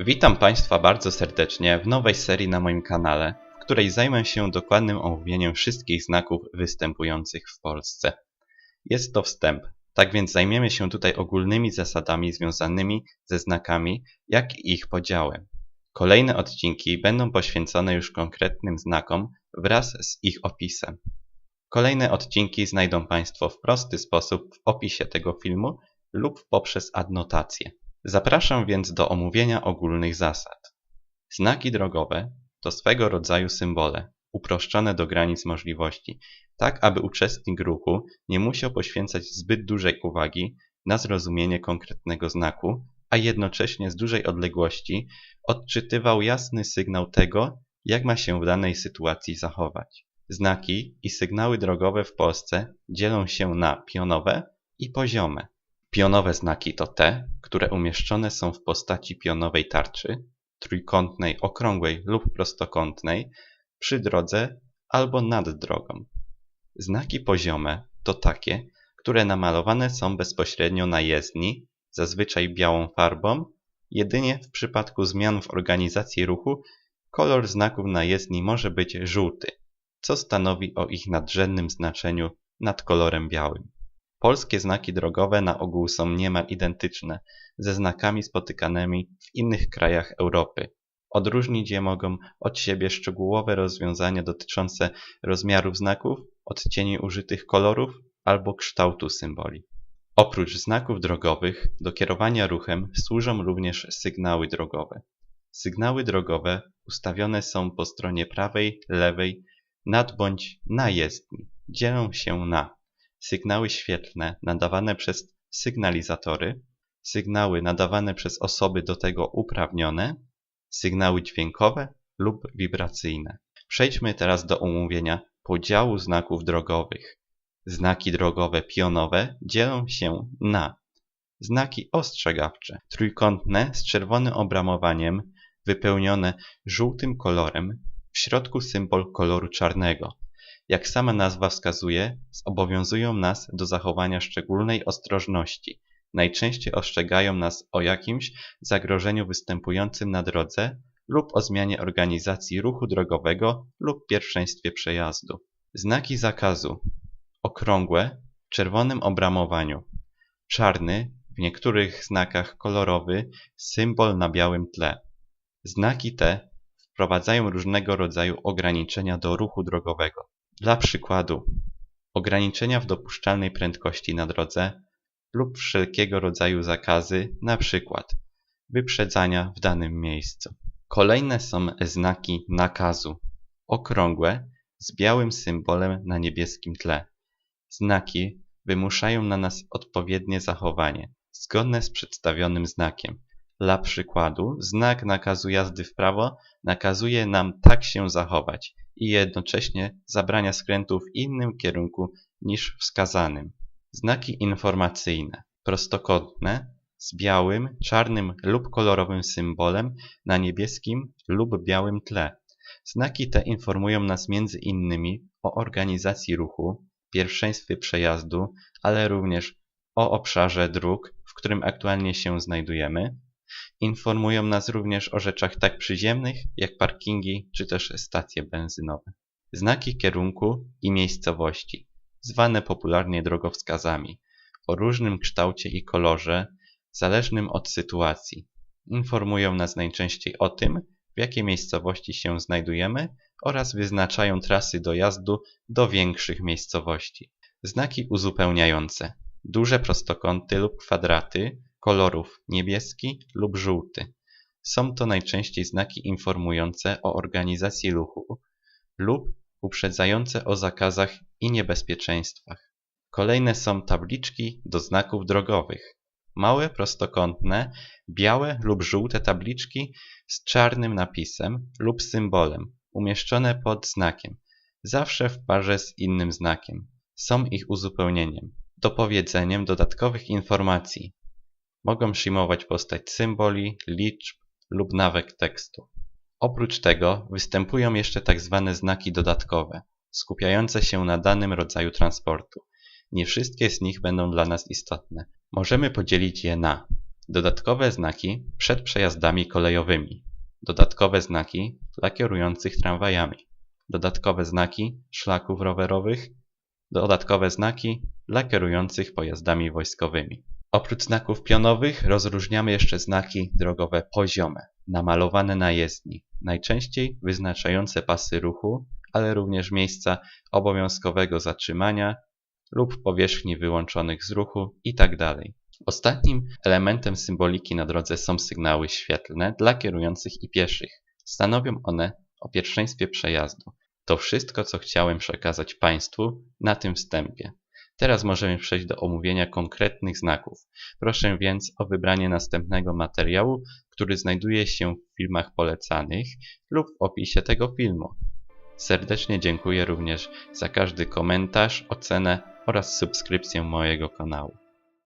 Witam Państwa bardzo serdecznie w nowej serii na moim kanale, w której zajmę się dokładnym omówieniem wszystkich znaków występujących w Polsce. Jest to wstęp, tak więc zajmiemy się tutaj ogólnymi zasadami związanymi ze znakami, jak i ich podziałem. Kolejne odcinki będą poświęcone już konkretnym znakom wraz z ich opisem. Kolejne odcinki znajdą Państwo w prosty sposób w opisie tego filmu lub poprzez adnotację. Zapraszam więc do omówienia ogólnych zasad. Znaki drogowe to swego rodzaju symbole, uproszczone do granic możliwości, tak aby uczestnik ruchu nie musiał poświęcać zbyt dużej uwagi na zrozumienie konkretnego znaku, a jednocześnie z dużej odległości odczytywał jasny sygnał tego, jak ma się w danej sytuacji zachować. Znaki i sygnały drogowe w Polsce dzielą się na pionowe i poziome. Pionowe znaki to te, które umieszczone są w postaci pionowej tarczy, trójkątnej, okrągłej lub prostokątnej, przy drodze albo nad drogą. Znaki poziome to takie, które namalowane są bezpośrednio na jezdni, zazwyczaj białą farbą, jedynie w przypadku zmian w organizacji ruchu kolor znaków na jezdni może być żółty, co stanowi o ich nadrzędnym znaczeniu nad kolorem białym. Polskie znaki drogowe na ogół są niemal identyczne ze znakami spotykanymi w innych krajach Europy. Odróżnić je mogą od siebie szczegółowe rozwiązania dotyczące rozmiarów znaków, odcieni użytych kolorów albo kształtu symboli. Oprócz znaków drogowych do kierowania ruchem służą również sygnały drogowe. Sygnały drogowe ustawione są po stronie prawej, lewej, nad bądź na jezdni. Dzielą się na sygnały świetlne nadawane przez sygnalizatory, sygnały nadawane przez osoby do tego uprawnione, sygnały dźwiękowe lub wibracyjne. Przejdźmy teraz do omówienia podziału znaków drogowych. Znaki drogowe pionowe dzielą się na znaki ostrzegawcze, trójkątne z czerwonym obramowaniem, wypełnione żółtym kolorem, w środku symbol koloru czarnego. Jak sama nazwa wskazuje, zobowiązują nas do zachowania szczególnej ostrożności. Najczęściej ostrzegają nas o jakimś zagrożeniu występującym na drodze lub o zmianie organizacji ruchu drogowego lub pierwszeństwie przejazdu. Znaki zakazu okrągłe, w czerwonym obramowaniu, czarny, w niektórych znakach kolorowy, symbol na białym tle. Znaki te wprowadzają różnego rodzaju ograniczenia do ruchu drogowego. Dla przykładu, ograniczenia w dopuszczalnej prędkości na drodze lub wszelkiego rodzaju zakazy, na przykład wyprzedzania w danym miejscu. Kolejne są znaki nakazu, okrągłe, z białym symbolem na niebieskim tle. Znaki wymuszają na nas odpowiednie zachowanie, zgodne z przedstawionym znakiem. Dla przykładu, znak nakazu jazdy w prawo nakazuje nam tak się zachować i jednocześnie zabrania skrętu w innym kierunku niż wskazanym. Znaki informacyjne prostokątne z białym, czarnym lub kolorowym symbolem na niebieskim lub białym tle. Znaki te informują nas między innymi o organizacji ruchu, pierwszeństwie przejazdu, ale również o obszarze dróg, w którym aktualnie się znajdujemy. Informują nas również o rzeczach tak przyziemnych, jak parkingi czy też stacje benzynowe. Znaki kierunku i miejscowości, zwane popularnie drogowskazami, o różnym kształcie i kolorze, zależnym od sytuacji. Informują nas najczęściej o tym, w jakiej miejscowości się znajdujemy oraz wyznaczają trasy dojazdu do większych miejscowości. Znaki uzupełniające. Duże prostokąty lub kwadraty kolorów niebieski lub żółty. Są to najczęściej znaki informujące o organizacji ruchu lub uprzedzające o zakazach i niebezpieczeństwach. Kolejne są tabliczki do znaków drogowych. Małe, prostokątne, białe lub żółte tabliczki z czarnym napisem lub symbolem, umieszczone pod znakiem, zawsze w parze z innym znakiem. Są ich uzupełnieniem, dopowiedzeniem dodatkowych informacji. Mogą przyjmować postać symboli, liczb lub nawet tekstu. Oprócz tego występują jeszcze tak zwane znaki dodatkowe, skupiające się na danym rodzaju transportu. Nie wszystkie z nich będą dla nas istotne. Możemy podzielić je na Dodatkowe znaki przed przejazdami kolejowymi. Dodatkowe znaki dla kierujących tramwajami. Dodatkowe znaki szlaków rowerowych. Dodatkowe znaki dla kierujących pojazdami wojskowymi. Oprócz znaków pionowych rozróżniamy jeszcze znaki drogowe poziome, namalowane na jezdni, najczęściej wyznaczające pasy ruchu, ale również miejsca obowiązkowego zatrzymania lub powierzchni wyłączonych z ruchu itd. Ostatnim elementem symboliki na drodze są sygnały świetlne dla kierujących i pieszych. Stanowią one o pierwszeństwie przejazdu. To wszystko, co chciałem przekazać Państwu na tym wstępie. Teraz możemy przejść do omówienia konkretnych znaków. Proszę więc o wybranie następnego materiału, który znajduje się w filmach polecanych lub w opisie tego filmu. Serdecznie dziękuję również za każdy komentarz, ocenę oraz subskrypcję mojego kanału.